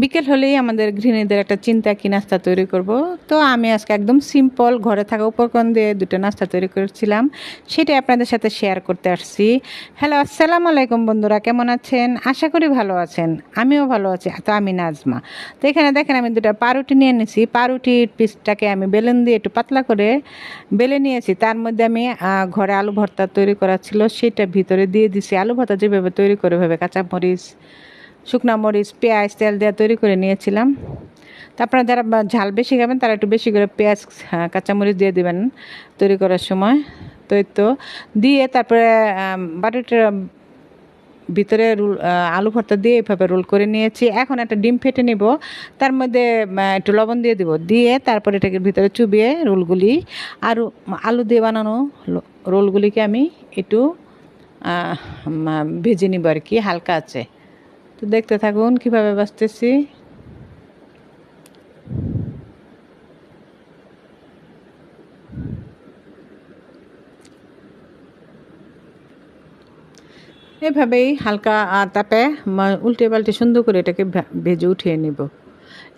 বিকেল হলেই আমাদের গৃহিণীদের একটা চিন্তা কি নাস্তা তৈরি করব। তো আমি আজকে একদম সিম্পল ঘরে থাকা উপকরণ দিয়ে দুটো নাস্তা তৈরি করেছিলাম। সেটাই আপনাদের সাথে শেয়ার করতে আসছি। হ্যালো আসসালামু আলাইকুম বন্ধুরা, কেমন আছেন? আশা করি ভালো আছেন। আমিও ভালো আছি, তো আমি নাজমা। তো এখানে দেখেন আমি দুটো পাউরুটি নিয়ে নিয়েছি পাউরুটির পিসটাকে আমি বেলুন দিয়ে একটু পাতলা করে বেলে নিয়েছি। তার মধ্যে আমি ঘরে আলু ভর্তা তৈরি করা ছিল, সেটা ভিতরে দিয়ে দিছি। আলু ভর্তা যেভাবে তৈরি করে ভাবে কাঁচামরিচ শুকনা মরিচ পেঁয়াজ তেল দিয়ে তৈরি করে নিয়েছিলাম। তো আপনারা যারা ঝাল বেশি খাবেন তারা একটু বেশি করে পেঁয়াজ হ্যাঁ, কাঁচামরিচ দিয়ে দেবেন তৈরি করার সময়। তো তো দিয়ে তারপরে আম, বাটিটার ভিতরে রোল আলু ভর্তা দিয়ে এইভাবে রোল করে নিয়েছি। এখন একটা ডিম ফেটে নিব তার মধ্যে একটু লবণ দিয়ে দিব। দিয়ে তারপরে এটাকে ভিতরে চুবিয়ে রোলগুলি আর আলু দিয়ে বানানো রোলগুলিকে আমি একটু ভেজে নিব আর কি হালকা আছে। তো দেখতে থাকুন কীভাবে বাঁচতেছি এভাবেই হালকা তাপে উল্টে পাল্টে সুন্দর করে এটাকে ভেজে উঠিয়ে নিব।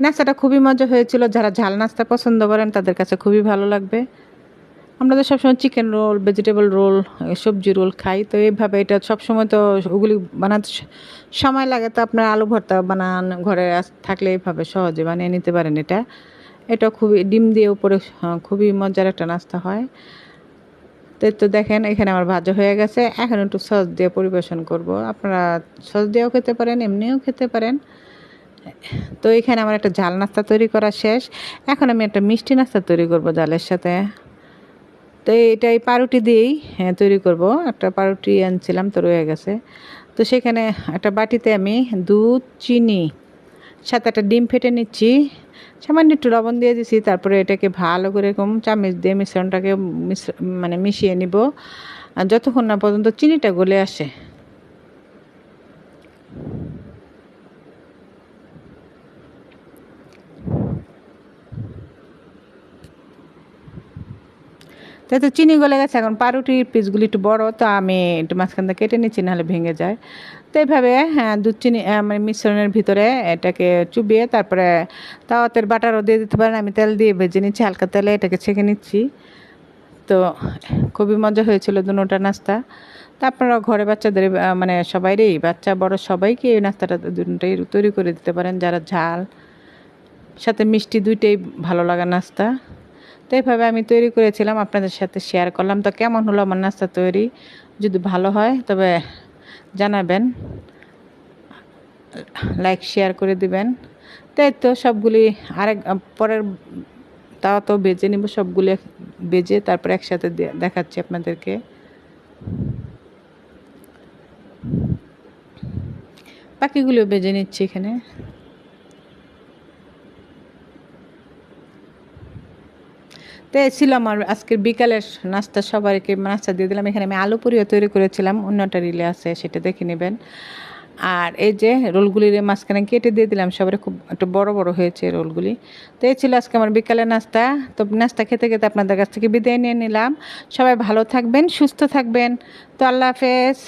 নাস্তাটা খুবই মজা হয়েছিল। যারা ঝাল নাস্তা পছন্দ করেন তাদের কাছে খুবই ভালো লাগবে। আমরা তো সবসময় চিকেন রোল ভেজিটেবল রোল সবজি রোল খাই। তো এইভাবে এটা সবসময় তো ওগুলি বানাতে সময় লাগে। তো আপনার আলু ভর্তা বানান, ঘরে থাকলে এইভাবে সহজে বানিয়ে নিতে পারেন এটা। এটা খুবই, ডিম দিয়ে উপরে খুবই মজার একটা নাস্তা হয়। তো তো দেখেন, এখানে আমার ভাজা হয়ে গেছে। এখন একটু সস দিয়ে পরিবেশন করব। আপনারা সস দিয়েও খেতে পারেন, এমনিও খেতে পারেন। তো এখানে আমার একটা ঝাল নাস্তা তৈরি করা শেষ। এখন আমি একটা মিষ্টি নাস্তা তৈরি করব ডালের সাথে। তো এটা এই পাউরুটি দিয়েই হ্যাঁ, তৈরি করব। একটা পাউরুটি আনছিলাম তো রয়ে গেছে। তো সেখানে একটা বাটিতে আমি দুধ চিনি সাথে একটা ডিম ফেটে নিচ্ছি। সামান্য একটু লবণ দিয়ে দিছি তারপরে এটাকে ভালো করে এরকম চামচ দিয়ে মিশ্রণটাকে মিশ্র- মানে মিশিয়ে নিব। আর যতক্ষণ না পর্যন্ত চিনিটা গলে আসে তাই তো চিনি গলে গেছে, এখন পাউরুটির পিসগুলি একটু বড়, তো আমি একটু মাঝখান থেকে কেটে নিচ্ছি, নাহলে ভেঙে যায়। তো এইভাবে হ্যাঁ দুধ চিনি মানে মিশ্রণের ভিতরে এটাকে চুবিয়ে তারপরে তাওয়াতের বাটারও দিয়ে দিতে পারেন। আমি তেল দিয়ে ভেজে নিচ্ছি, হালকা তেলে এটাকে ছেঁকে নিচ্ছি। তো খুবই মজা হয়েছিল দুটোটা নাস্তা। তা আপনারা ঘরে বাচ্চাদের মানে সবাইরই, বাচ্চা, বড় সবাইকে এই নাস্তাটা দুটোটাই তৈরি করে দিতে পারেন, যারা ঝাল, সাথে মিষ্টি দুইটাই ভালো লাগা নাস্তা। তো এইভাবে আমি তৈরি করেছিলাম, আপনাদের সাথে শেয়ার করলাম। তো কেমন হলো আমার নাস্তা তৈরি? যদি ভালো হয়, তবে জানাবেন। লাইক শেয়ার করে দিবেন। তাই তো সবগুলি আরেক, পরের তাও তো বেজে নিব, সবগুলি বেজে তারপর একসাথে দেখাচ্ছি আপনাদেরকে। বাকিগুলো বেজে নিচ্ছি এখানে। তো এই ছিল আমার আজকের বিকালের নাস্তা সবাইকে নাস্তা দিয়ে দিলাম। এখানে আমি আলু পুরিও তৈরি করেছিলাম, অন্যটা রিলে আছে, সেটা দেখে নেবেন। আর এই যে রোলগুলির মাঝখানে কেটে দিয়ে দিলাম সবার খুব একটু বড় বড় হয়েছে রোলগুলি। তো এই ছিল আজকে আমার বিকালের নাস্তা। তো নাস্তা খেতে খেতে আপনাদের কাছ থেকে বিদায় নিয়ে নিলাম। সবাই ভালো থাকবেন, সুস্থ থাকবেন। তো আল্লাহ হাফেজ।